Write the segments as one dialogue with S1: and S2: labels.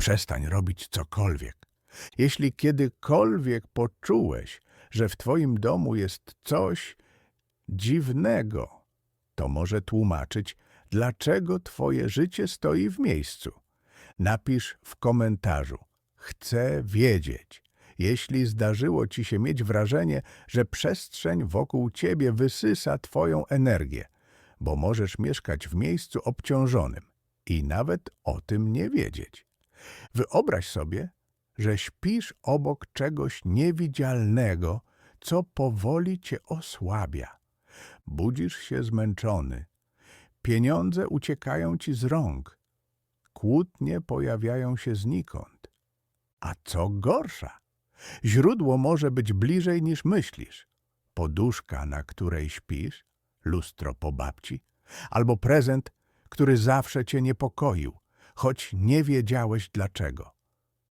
S1: Przestań robić cokolwiek. Jeśli kiedykolwiek poczułeś, że w twoim domu jest coś dziwnego, to może tłumaczyć, dlaczego twoje życie stoi w miejscu. Napisz w komentarzu. Chcę wiedzieć. Jeśli zdarzyło ci się mieć wrażenie, że przestrzeń wokół ciebie wysysa twoją energię, bo możesz mieszkać w miejscu obciążonym i nawet o tym nie wiedzieć. Wyobraź sobie, że śpisz obok czegoś niewidzialnego, co powoli cię osłabia. Budzisz się zmęczony. Pieniądze uciekają ci z rąk. Kłótnie pojawiają się znikąd. A co gorsza, źródło może być bliżej niż myślisz. Poduszka, na której śpisz, lustro po babci, albo prezent, który zawsze cię niepokoił, choć nie wiedziałeś dlaczego.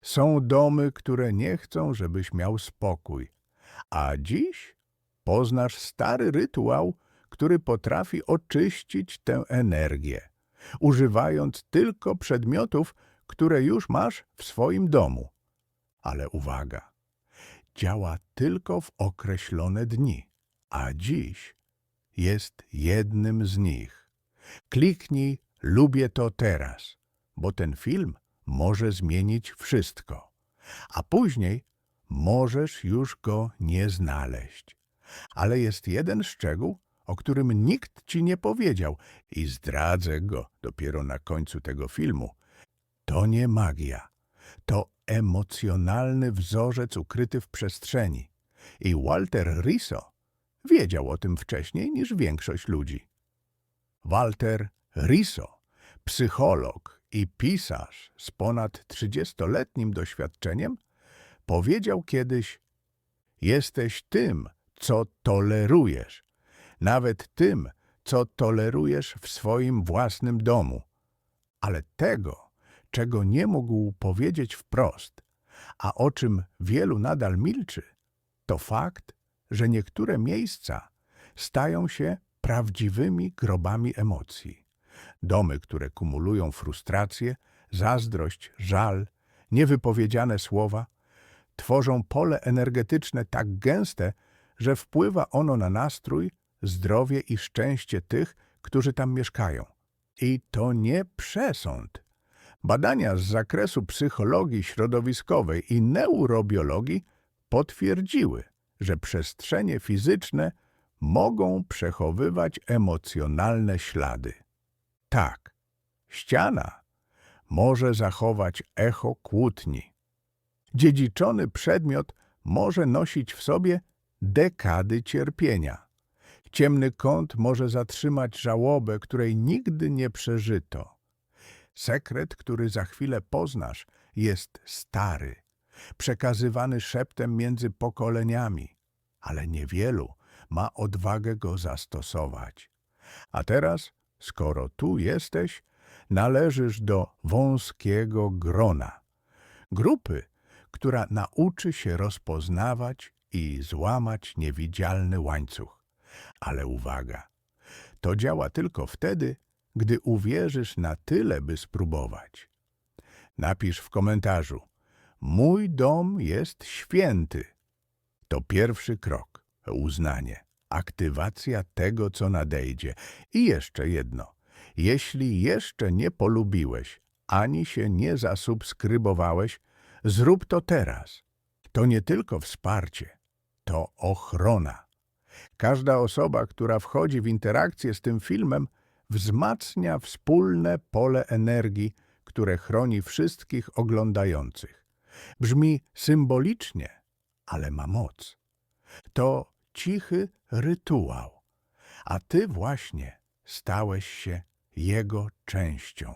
S1: Są domy, które nie chcą, żebyś miał spokój, a dziś poznasz stary rytuał, który potrafi oczyścić tę energię, używając tylko przedmiotów, które już masz w swoim domu. Ale uwaga, działa tylko w określone dni, a dziś jest jednym z nich. Kliknij Lubię to teraz, bo ten film może zmienić wszystko, a później możesz już go nie znaleźć. Ale jest jeden szczegół, o którym nikt ci nie powiedział i zdradzę go dopiero na końcu tego filmu. To nie magia, to emocjonalny wzorzec ukryty w przestrzeni. I Walter Riso wiedział o tym wcześniej niż większość ludzi. Walter Riso, psycholog i pisarz z ponad 30-letnim doświadczeniem, powiedział kiedyś: Jesteś tym, co tolerujesz, nawet tym, co tolerujesz w swoim własnym domu, ale tego, czego nie mógł powiedzieć wprost, a o czym wielu nadal milczy, to fakt, że niektóre miejsca stają się prawdziwymi grobami emocji. Domy, które kumulują frustrację, zazdrość, żal, niewypowiedziane słowa, tworzą pole energetyczne tak gęste, że wpływa ono na nastrój, zdrowie i szczęście tych, którzy tam mieszkają. I to nie przesąd. Badania z zakresu psychologii środowiskowej i neurobiologii potwierdziły, że przestrzenie fizyczne mogą przechowywać emocjonalne ślady. Tak, ściana może zachować echo kłótni. Dziedziczony przedmiot może nosić w sobie dekady cierpienia. Ciemny kąt może zatrzymać żałobę, której nigdy nie przeżyto. Sekret, który za chwilę poznasz, jest stary, przekazywany szeptem między pokoleniami, ale niewielu ma odwagę go zastosować. A teraz, skoro tu jesteś, należysz do wąskiego grona. Grupy, która nauczy się rozpoznawać i złamać niewidzialny łańcuch. Ale uwaga, to działa tylko wtedy, gdy uwierzysz na tyle, by spróbować. Napisz w komentarzu: Mój dom jest święty. To pierwszy krok uznanie, aktywacja tego, co nadejdzie. I jeszcze jedno. Jeśli jeszcze nie polubiłeś, ani się nie zasubskrybowałeś, zrób to teraz. To nie tylko wsparcie, to ochrona. Każda osoba, która wchodzi w interakcję z tym filmem, wzmacnia wspólne pole energii, które chroni wszystkich oglądających. Brzmi symbolicznie, ale ma moc. To cichy rytuał, a ty właśnie stałeś się jego częścią.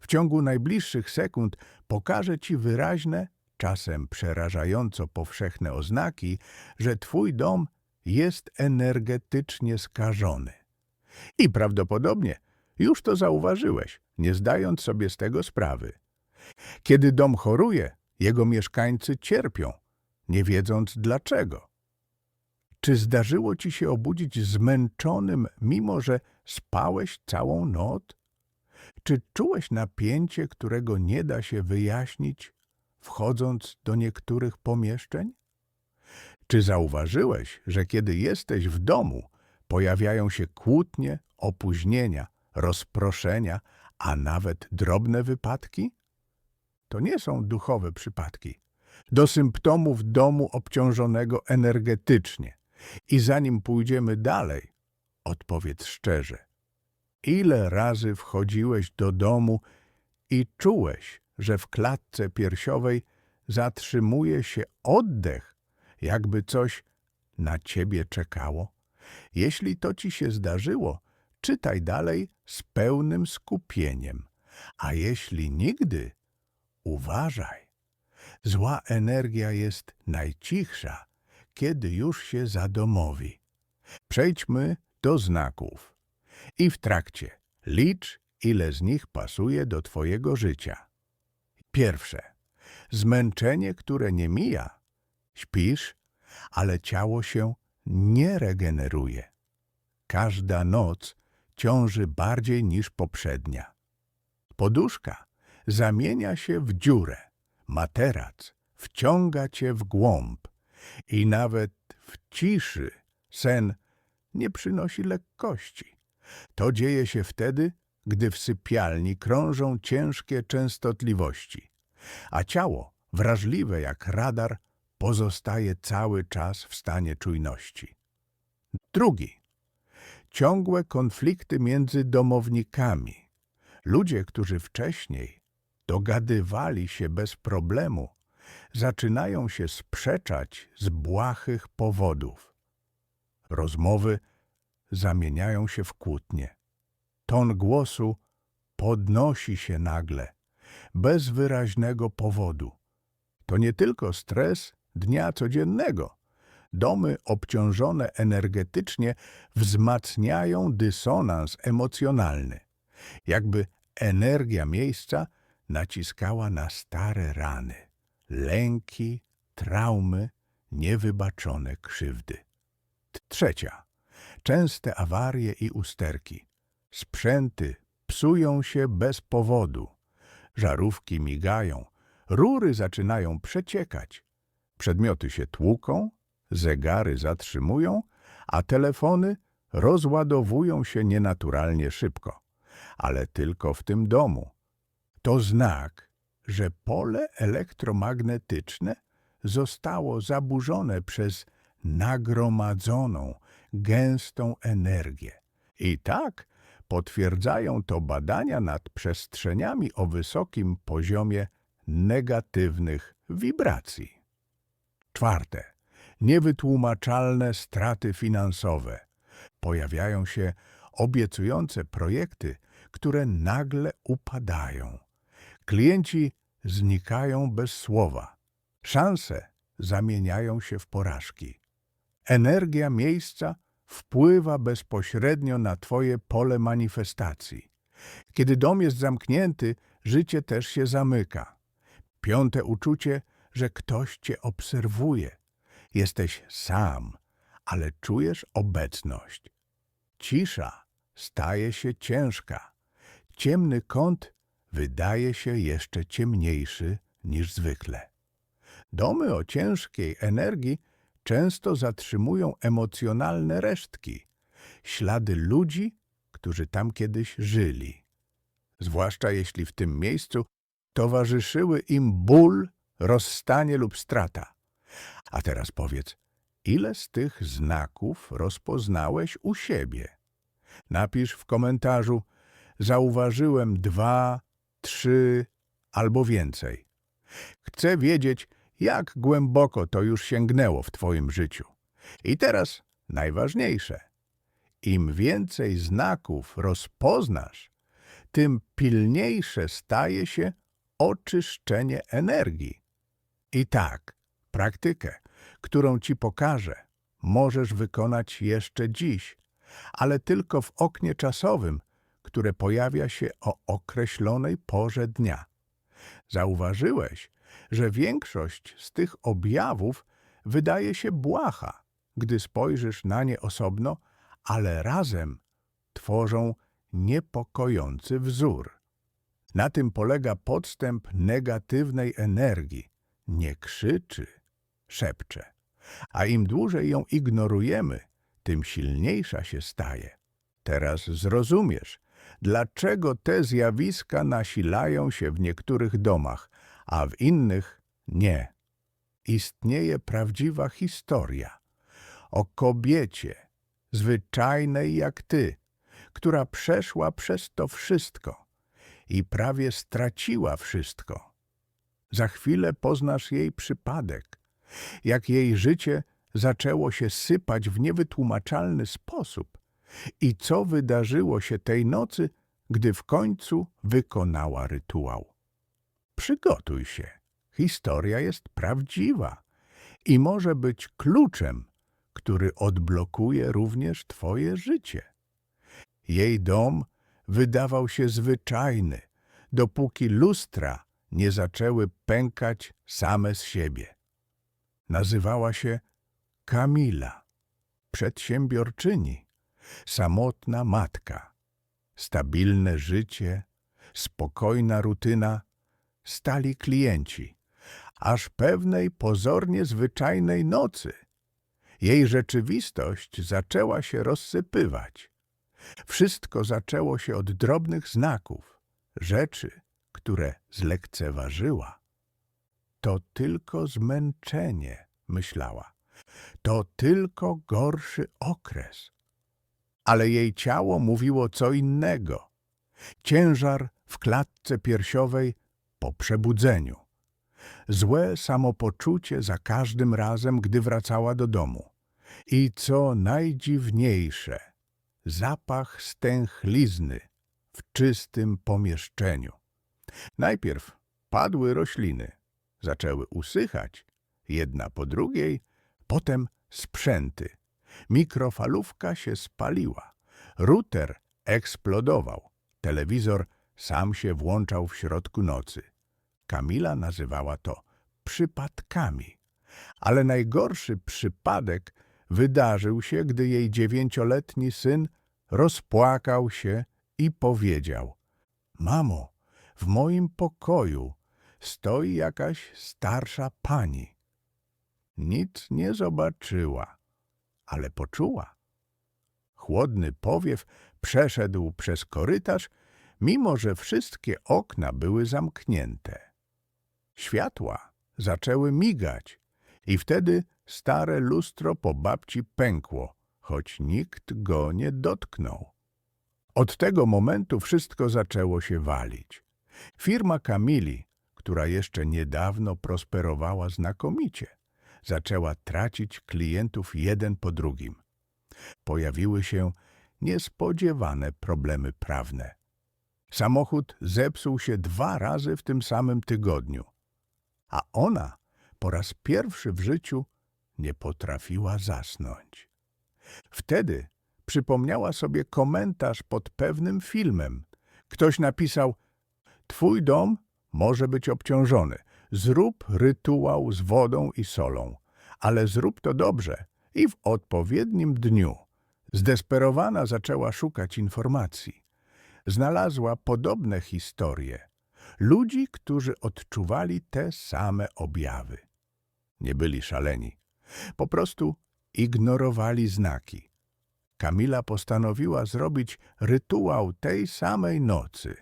S1: W ciągu najbliższych sekund pokażę ci wyraźne, czasem przerażająco powszechne oznaki, że twój dom jest energetycznie skażony. I prawdopodobnie już to zauważyłeś, nie zdając sobie z tego sprawy. Kiedy dom choruje, jego mieszkańcy cierpią, nie wiedząc dlaczego. Czy zdarzyło ci się obudzić zmęczonym, mimo że spałeś całą noc? Czy czułeś napięcie, którego nie da się wyjaśnić, wchodząc do niektórych pomieszczeń? Czy zauważyłeś, że kiedy jesteś w domu, pojawiają się kłótnie, opóźnienia, rozproszenia, a nawet drobne wypadki? To nie są duchowe przypadki. Do symptomów domu obciążonego energetycznie. I zanim pójdziemy dalej, odpowiedz szczerze. Ile razy wchodziłeś do domu i czułeś, że w klatce piersiowej zatrzymuje się oddech, jakby coś na ciebie czekało? Jeśli to ci się zdarzyło, czytaj dalej z pełnym skupieniem. A jeśli nigdy, uważaj. Zła energia jest najcichsza, kiedy już się zadomowi. Przejdźmy do znaków. I w trakcie licz, ile z nich pasuje do twojego życia. Pierwsze. Zmęczenie, które nie mija. Śpisz, ale ciało się nie regeneruje. Każda noc ciąży bardziej niż poprzednia. Poduszka zamienia się w dziurę. Materac wciąga cię w głąb i nawet w ciszy sen nie przynosi lekkości. To dzieje się wtedy, gdy w sypialni krążą ciężkie częstotliwości, a ciało, wrażliwe jak radar, pozostaje cały czas w stanie czujności. Drugi. Ciągłe konflikty między domownikami. Ludzie, którzy wcześniej dogadywali się bez problemu, zaczynają się sprzeczać z błahych powodów. Rozmowy zamieniają się w kłótnie. Ton głosu podnosi się nagle, bez wyraźnego powodu. To nie tylko stres dnia codziennego. Domy obciążone energetycznie wzmacniają dysonans emocjonalny, jakby energia miejsca naciskała na stare rany, lęki, traumy, niewybaczone krzywdy. Trzecia. Częste awarie i usterki. Sprzęty psują się bez powodu. Żarówki migają, rury zaczynają przeciekać. Przedmioty się tłuką, zegary zatrzymują, a telefony rozładowują się nienaturalnie szybko. Ale tylko w tym domu. To znak, że pole elektromagnetyczne zostało zaburzone przez nagromadzoną, gęstą energię. I tak potwierdzają to badania nad przestrzeniami o wysokim poziomie negatywnych wibracji. Czwarte. Niewytłumaczalne straty finansowe. Pojawiają się obiecujące projekty, które nagle upadają. Klienci znikają bez słowa. Szanse zamieniają się w porażki. Energia miejsca wpływa bezpośrednio na Twoje pole manifestacji. Kiedy dom jest zamknięty, życie też się zamyka. Piąte uczucie, że ktoś Cię obserwuje. Jesteś sam, ale czujesz obecność. Cisza staje się ciężka. Ciemny kąt wydaje się jeszcze ciemniejszy niż zwykle. Domy o ciężkiej energii często zatrzymują emocjonalne resztki, ślady ludzi, którzy tam kiedyś żyli. Zwłaszcza jeśli w tym miejscu towarzyszyły im ból, rozstanie lub strata. A teraz powiedz, ile z tych znaków rozpoznałeś u siebie? Napisz w komentarzu, zauważyłem dwa, trzy albo więcej. Chcę wiedzieć, jak głęboko to już sięgnęło w Twoim życiu. I teraz najważniejsze. Im więcej znaków rozpoznasz, tym pilniejsze staje się oczyszczenie energii. I tak, praktykę, którą Ci pokażę, możesz wykonać jeszcze dziś, ale tylko w oknie czasowym, które pojawia się o określonej porze dnia. Zauważyłeś, że większość z tych objawów wydaje się błaha, gdy spojrzysz na nie osobno, ale razem tworzą niepokojący wzór. Na tym polega podstęp negatywnej energii. Nie krzyczy, szepcze. A im dłużej ją ignorujemy, tym silniejsza się staje. Teraz zrozumiesz, dlaczego te zjawiska nasilają się w niektórych domach, a w innych nie. Istnieje prawdziwa historia o kobiecie, zwyczajnej jak ty, która przeszła przez to wszystko i prawie straciła wszystko. Za chwilę poznasz jej przypadek, jak jej życie zaczęło się sypać w niewytłumaczalny sposób i co wydarzyło się tej nocy, gdy w końcu wykonała rytuał. Przygotuj się. Historia jest prawdziwa i może być kluczem, który odblokuje również twoje życie. Jej dom wydawał się zwyczajny, dopóki lustra nie zaczęły pękać same z siebie. Nazywała się Kamila, przedsiębiorczyni, samotna matka, stabilne życie, spokojna rutyna, stali klienci, aż pewnej pozornie zwyczajnej nocy jej rzeczywistość zaczęła się rozsypywać. Wszystko zaczęło się od drobnych znaków, rzeczy, które zlekceważyła. To tylko zmęczenie, myślała. To tylko gorszy okres. Ale jej ciało mówiło co innego. Ciężar w klatce piersiowej po przebudzeniu. Złe samopoczucie za każdym razem, gdy wracała do domu. I co najdziwniejsze, zapach stęchlizny w czystym pomieszczeniu. Najpierw padły rośliny, zaczęły usychać, jedna po drugiej, potem sprzęty. Mikrofalówka się spaliła, router eksplodował, telewizor sam się włączał w środku nocy. Kamila nazywała to przypadkami. Ale najgorszy przypadek wydarzył się, gdy jej dziewięcioletni syn rozpłakał się i powiedział: Mamo, w moim pokoju stoi jakaś starsza pani. Nic nie zobaczyła, ale poczuła. Chłodny powiew przeszedł przez korytarz, mimo że wszystkie okna były zamknięte. Światła zaczęły migać i wtedy stare lustro po babci pękło, choć nikt go nie dotknął. Od tego momentu wszystko zaczęło się walić. Firma Kamili, która jeszcze niedawno prosperowała znakomicie, zaczęła tracić klientów jeden po drugim. Pojawiły się niespodziewane problemy prawne. Samochód zepsuł się dwa razy w tym samym tygodniu, a ona po raz pierwszy w życiu nie potrafiła zasnąć. Wtedy przypomniała sobie komentarz pod pewnym filmem. Ktoś napisał: Twój dom może być obciążony. Zrób rytuał z wodą i solą, ale zrób to dobrze i w odpowiednim dniu. Zdesperowana zaczęła szukać informacji. Znalazła podobne historie. Ludzi, którzy odczuwali te same objawy. Nie byli szaleni. Po prostu ignorowali znaki. Kamila postanowiła zrobić rytuał tej samej nocy.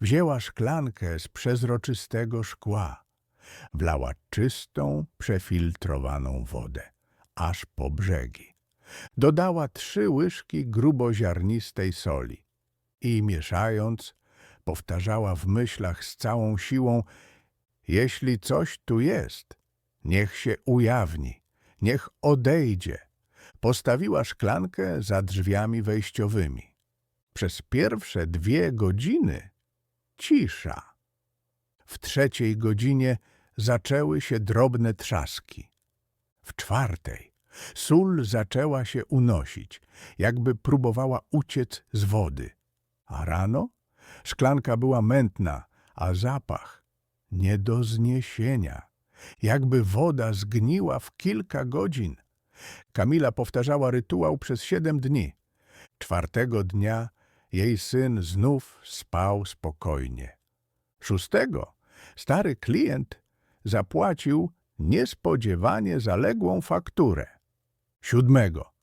S1: Wzięła szklankę z przezroczystego szkła. Wlała czystą, przefiltrowaną wodę, aż po brzegi. Dodała trzy łyżki gruboziarnistej soli i mieszając, powtarzała w myślach z całą siłą Jeśli coś tu jest, niech się ujawni, niech odejdzie. Postawiła szklankę za drzwiami wejściowymi. Przez pierwsze dwie godziny cisza. W trzeciej godzinie zaczęły się drobne trzaski. W czwartej sól zaczęła się unosić, jakby próbowała uciec z wody. A rano szklanka była mętna, a zapach nie do zniesienia, jakby woda zgniła w kilka godzin. Kamila powtarzała rytuał przez siedem dni. Czwartego dnia jej syn znów spał spokojnie. Szóstego stary klient zapłacił niespodziewanie zaległą fakturę. Siódmego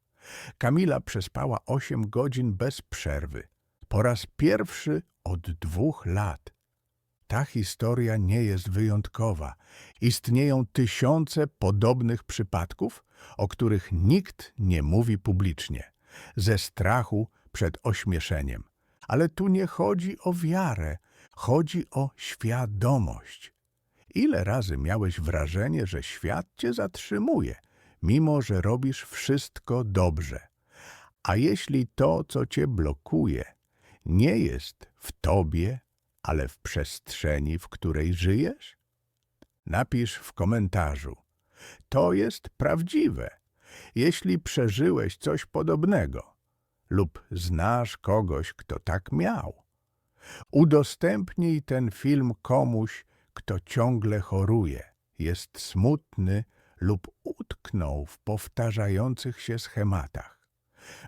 S1: Kamila przespała osiem godzin bez przerwy. Po raz pierwszy od dwóch lat. Ta historia nie jest wyjątkowa. Istnieją tysiące podobnych przypadków, o których nikt nie mówi publicznie, ze strachu przed ośmieszeniem. Ale tu nie chodzi o wiarę, chodzi o świadomość. Ile razy miałeś wrażenie, że świat cię zatrzymuje, mimo że robisz wszystko dobrze? A jeśli to, co cię blokuje, nie jest w tobie, ale w przestrzeni, w której żyjesz? Napisz w komentarzu. To jest prawdziwe, jeśli przeżyłeś coś podobnego lub znasz kogoś, kto tak miał. Udostępnij ten film komuś, kto ciągle choruje, jest smutny lub utknął w powtarzających się schematach.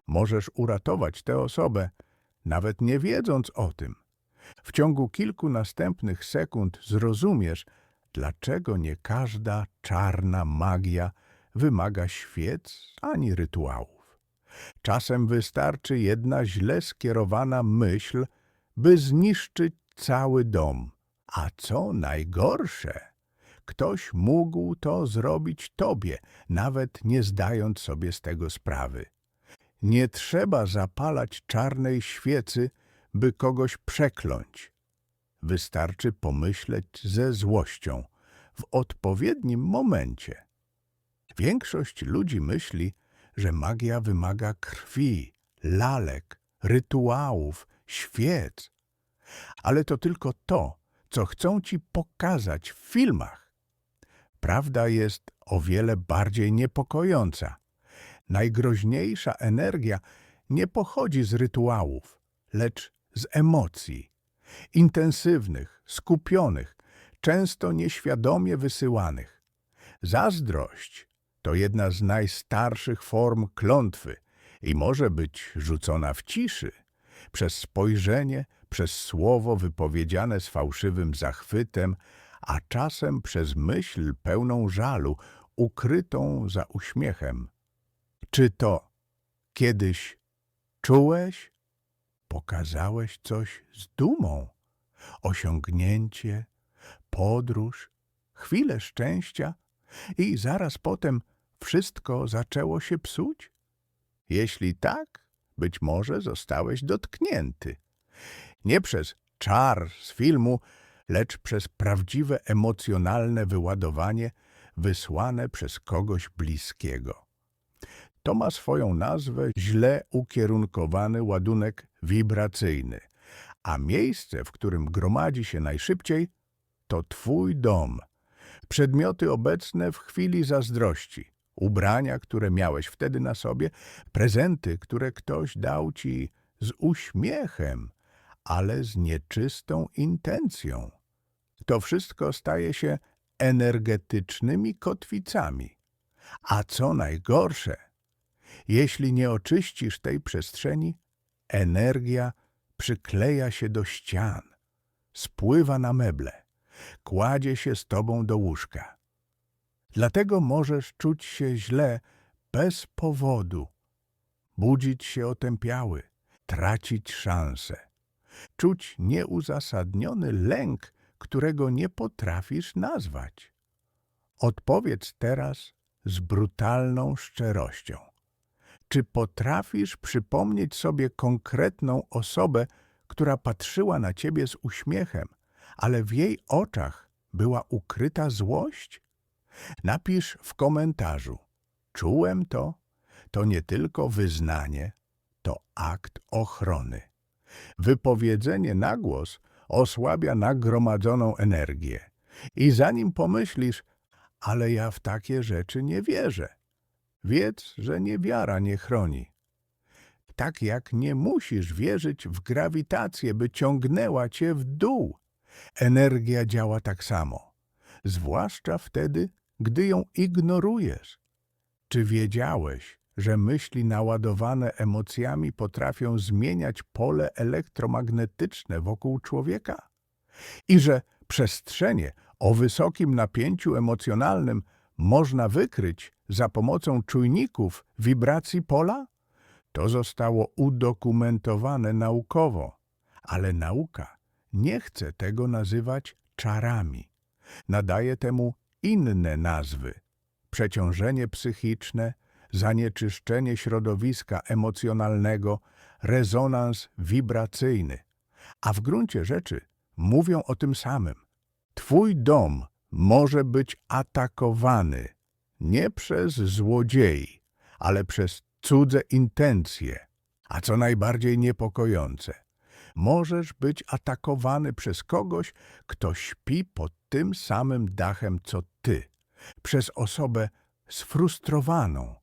S1: Możesz uratować tę osobę, nawet nie wiedząc o tym. W ciągu kilku następnych sekund zrozumiesz, dlaczego nie każda czarna magia wymaga świec ani rytuałów. Czasem wystarczy jedna źle skierowana myśl, by zniszczyć cały dom. A co najgorsze, ktoś mógł to zrobić tobie, nawet nie zdając sobie z tego sprawy. Nie trzeba zapalać czarnej świecy, by kogoś przekląć. Wystarczy pomyśleć ze złością w odpowiednim momencie. Większość ludzi myśli, że magia wymaga krwi, lalek, rytuałów, świec. Ale to tylko to, co chcą ci pokazać w filmach. Prawda jest o wiele bardziej niepokojąca. Najgroźniejsza energia nie pochodzi z rytuałów, lecz z emocji. Intensywnych, skupionych, często nieświadomie wysyłanych. Zazdrość to jedna z najstarszych form klątwy i może być rzucona w ciszy, przez spojrzenie, przez słowo wypowiedziane z fałszywym zachwytem, a czasem przez myśl pełną żalu, ukrytą za uśmiechem. Czy to kiedyś czułeś? Pokazałeś coś z dumą? Osiągnięcie, podróż, chwilę szczęścia i zaraz potem wszystko zaczęło się psuć? Jeśli tak, być może zostałeś dotknięty. Nie przez czar z filmu, lecz przez prawdziwe emocjonalne wyładowanie wysłane przez kogoś bliskiego. To ma swoją nazwę źle ukierunkowany ładunek wibracyjny, a miejsce, w którym gromadzi się najszybciej, to Twój dom. Przedmioty obecne w chwili zazdrości, ubrania, które miałeś wtedy na sobie, prezenty, które ktoś dał Ci z uśmiechem, ale z nieczystą intencją. To wszystko staje się energetycznymi kotwicami. A co najgorsze, jeśli nie oczyścisz tej przestrzeni, energia przykleja się do ścian, spływa na meble, kładzie się z tobą do łóżka. Dlatego możesz czuć się źle bez powodu, budzić się otępiały, tracić szansę, czuć nieuzasadniony lęk, którego nie potrafisz nazwać. Odpowiedz teraz z brutalną szczerością. Czy potrafisz przypomnieć sobie konkretną osobę, która patrzyła na ciebie z uśmiechem, ale w jej oczach była ukryta złość? Napisz w komentarzu. Czułem to. To nie tylko wyznanie, to akt ochrony. Wypowiedzenie na głos osłabia nagromadzoną energię. I zanim pomyślisz, ale ja w takie rzeczy nie wierzę, wiedz, że niewiara nie chroni. Tak jak nie musisz wierzyć w grawitację, by ciągnęła cię w dół. Energia działa tak samo, zwłaszcza wtedy, gdy ją ignorujesz. Czy wiedziałeś, że myśli naładowane emocjami potrafią zmieniać pole elektromagnetyczne wokół człowieka? i że przestrzenie o wysokim napięciu emocjonalnym można wykryć za pomocą czujników wibracji pola? To zostało udokumentowane naukowo, ale nauka nie chce tego nazywać czarami. Nadaje temu inne nazwy: przeciążenie psychiczne, zanieczyszczenie środowiska emocjonalnego, rezonans wibracyjny. A w gruncie rzeczy mówią o tym samym. Twój dom może być atakowany nie przez złodziei, ale przez cudze intencje. A co najbardziej niepokojące, możesz być atakowany przez kogoś, kto śpi pod tym samym dachem co ty, przez osobę sfrustrowaną,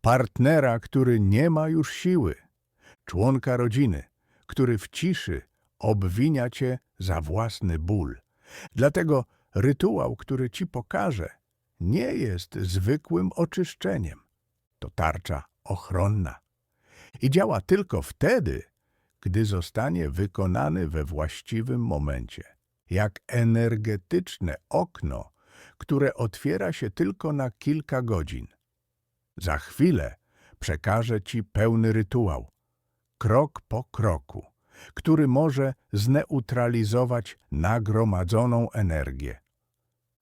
S1: partnera, który nie ma już siły, członka rodziny, który w ciszy obwinia cię za własny ból. Dlatego rytuał, który ci pokażę, nie jest zwykłym oczyszczeniem. To tarcza ochronna. I działa tylko wtedy, gdy zostanie wykonany we właściwym momencie. Jak energetyczne okno, które otwiera się tylko na kilka godzin. Za chwilę przekażę ci pełny rytuał, krok po kroku, który może zneutralizować nagromadzoną energię.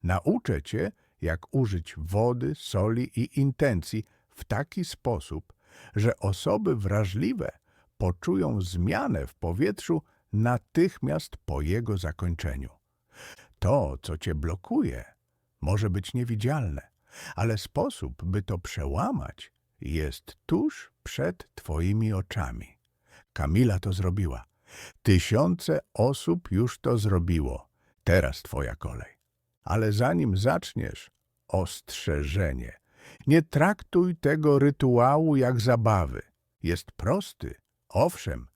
S1: Nauczę cię, jak użyć wody, soli i intencji w taki sposób, że osoby wrażliwe poczują zmianę w powietrzu natychmiast po jego zakończeniu. To, co cię blokuje, może być niewidzialne, ale sposób, by to przełamać, jest tuż przed twoimi oczami. Kamila to zrobiła. Tysiące osób już to zrobiło. Teraz twoja kolej. Ale zanim zaczniesz, ostrzeżenie. Nie traktuj tego rytuału jak zabawy. Jest prosty, owszem,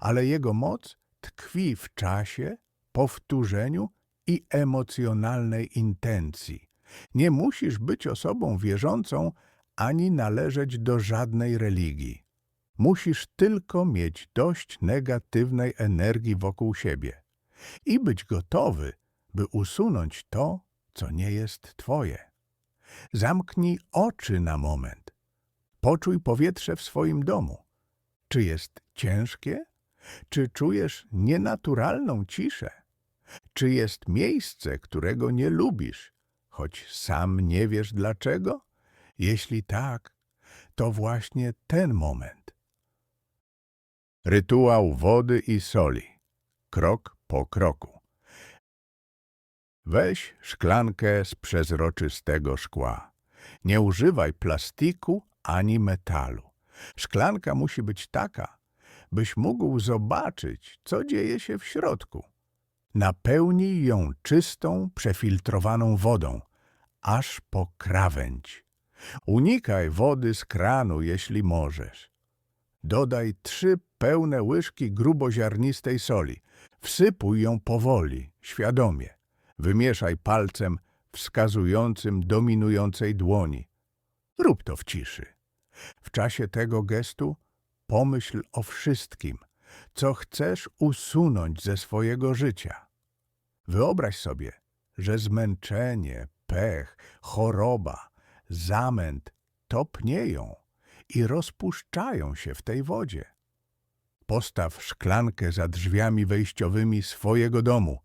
S1: ale jego moc tkwi w czasie, powtórzeniu i emocjonalnej intencji. Nie musisz być osobą wierzącą ani należeć do żadnej religii. Musisz tylko mieć dość negatywnej energii wokół siebie i być gotowy, by usunąć to, co nie jest Twoje. Zamknij oczy na moment. Poczuj powietrze w swoim domu. Czy jest ciężkie? Czy czujesz nienaturalną ciszę? Czy jest miejsce, którego nie lubisz, choć sam nie wiesz dlaczego? Jeśli tak, to właśnie ten moment. Rytuał wody i soli. Krok po kroku. Weź szklankę z przezroczystego szkła. Nie używaj plastiku ani metalu. Szklanka musi być taka, byś mógł zobaczyć, co dzieje się w środku. Napełnij ją czystą, przefiltrowaną wodą, aż po krawędź. Unikaj wody z kranu, jeśli możesz. Dodaj trzy pełne łyżki gruboziarnistej soli. Wsypuj ją powoli, świadomie. Wymieszaj palcem wskazującym dominującej dłoni. Rób to w ciszy. W czasie tego gestu pomyśl o wszystkim, co chcesz usunąć ze swojego życia. Wyobraź sobie, że zmęczenie, pech, choroba, zamęt topnieją i rozpuszczają się w tej wodzie. Postaw szklankę za drzwiami wejściowymi swojego domu,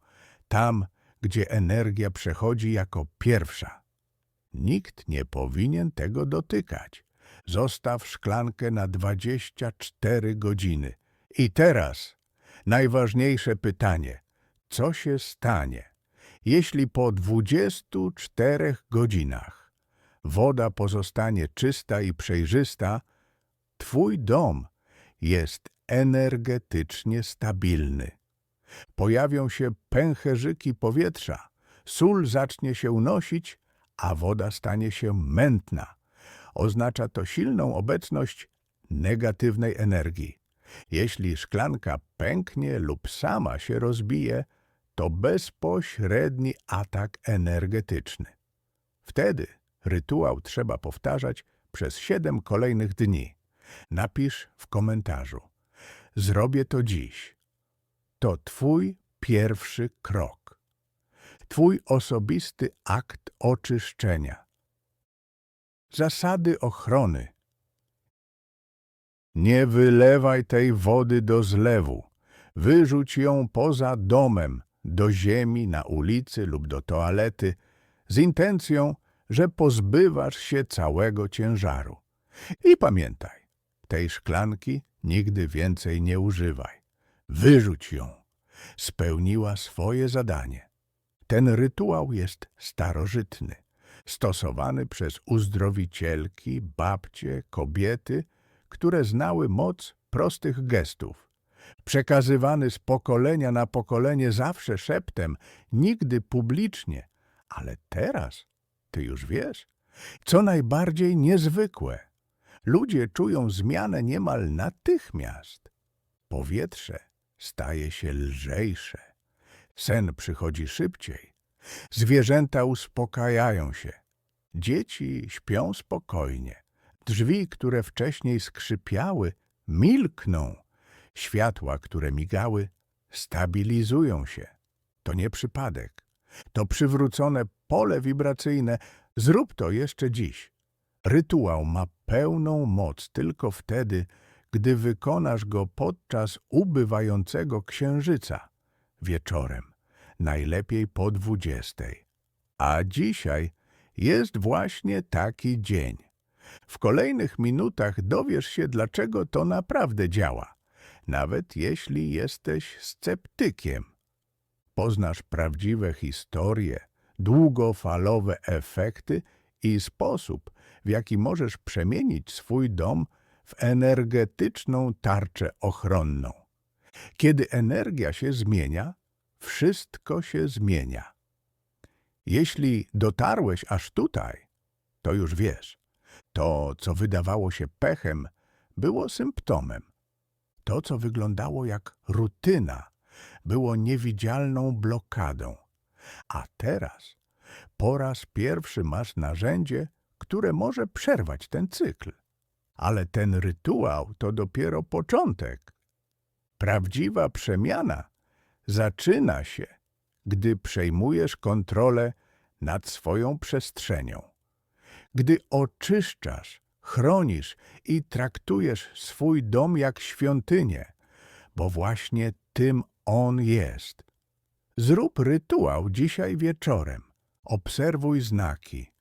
S1: tam, gdzie energia przechodzi jako pierwsza. Nikt nie powinien tego dotykać. Zostaw szklankę na 24 godziny. I teraz najważniejsze pytanie. Co się stanie, jeśli po 24 godzinach woda pozostanie czysta i przejrzysta, twój dom jest energetycznie stabilny. Pojawią się pęcherzyki powietrza, sól zacznie się unosić, a woda stanie się mętna. Oznacza to silną obecność negatywnej energii. Jeśli szklanka pęknie lub sama się rozbije, to bezpośredni atak energetyczny. Wtedy rytuał trzeba powtarzać przez siedem kolejnych dni. Napisz w komentarzu. Zrobię to dziś. To Twój pierwszy krok. Twój osobisty akt oczyszczenia. Zasady ochrony. Nie wylewaj tej wody do zlewu. Wyrzuć ją poza domem, do ziemi, na ulicy lub do toalety, z intencją, że pozbywasz się całego ciężaru. I pamiętaj, tej szklanki nigdy więcej nie używaj. Wyrzuć ją. Spełniła swoje zadanie. Ten rytuał jest starożytny, stosowany przez uzdrowicielki, babcie, kobiety, które znały moc prostych gestów. Przekazywany z pokolenia na pokolenie zawsze szeptem, nigdy publicznie, ale teraz, ty już wiesz, co najbardziej niezwykłe. Ludzie czują zmianę niemal natychmiast. Powietrze staje się lżejsze. Sen przychodzi szybciej. Zwierzęta uspokajają się. Dzieci śpią spokojnie. Drzwi, które wcześniej skrzypiały, milkną. Światła, które migały, stabilizują się. To nie przypadek. To przywrócone pole wibracyjne. Zrób to jeszcze dziś. Rytuał ma pełną moc tylko wtedy, gdy wykonasz go podczas ubywającego księżyca wieczorem, najlepiej po dwudziestej. A dzisiaj jest właśnie taki dzień. W kolejnych minutach dowiesz się, dlaczego to naprawdę działa, nawet jeśli jesteś sceptykiem. Poznasz prawdziwe historie, długofalowe efekty i sposób, w jaki możesz przemienić swój dom w energetyczną tarczę ochronną. Kiedy energia się zmienia, wszystko się zmienia. Jeśli dotarłeś aż tutaj, to już wiesz, to, co wydawało się pechem, było symptomem. To, co wyglądało jak rutyna, było niewidzialną blokadą. A teraz po raz pierwszy masz narzędzie, które może przerwać ten cykl. Ale ten rytuał to dopiero początek. Prawdziwa przemiana zaczyna się, gdy przejmujesz kontrolę nad swoją przestrzenią. Gdy oczyszczasz, chronisz i traktujesz swój dom jak świątynię, bo właśnie tym on jest. Zrób rytuał dzisiaj wieczorem. Obserwuj znaki.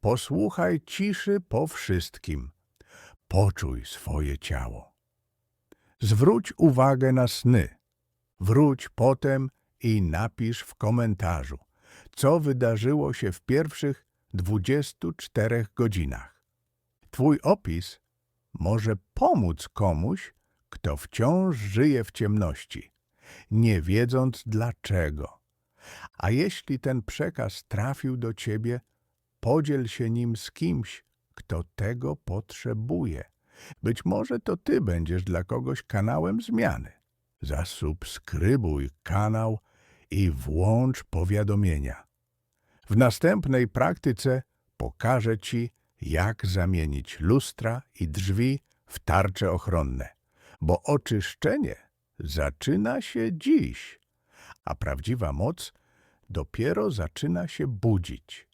S1: Posłuchaj ciszy po wszystkim. Poczuj swoje ciało. Zwróć uwagę na sny. Wróć potem i napisz w komentarzu, co wydarzyło się w pierwszych 24 godzinach. Twój opis może pomóc komuś, kto wciąż żyje w ciemności, nie wiedząc dlaczego. A jeśli ten przekaz trafił do ciebie, podziel się nim z kimś, kto tego potrzebuje. Być może to ty będziesz dla kogoś kanałem zmiany. Zasubskrybuj kanał i włącz powiadomienia. W następnej praktyce pokażę ci, jak zamienić lustra i drzwi w tarcze ochronne, bo oczyszczenie zaczyna się dziś, a prawdziwa moc dopiero zaczyna się budzić.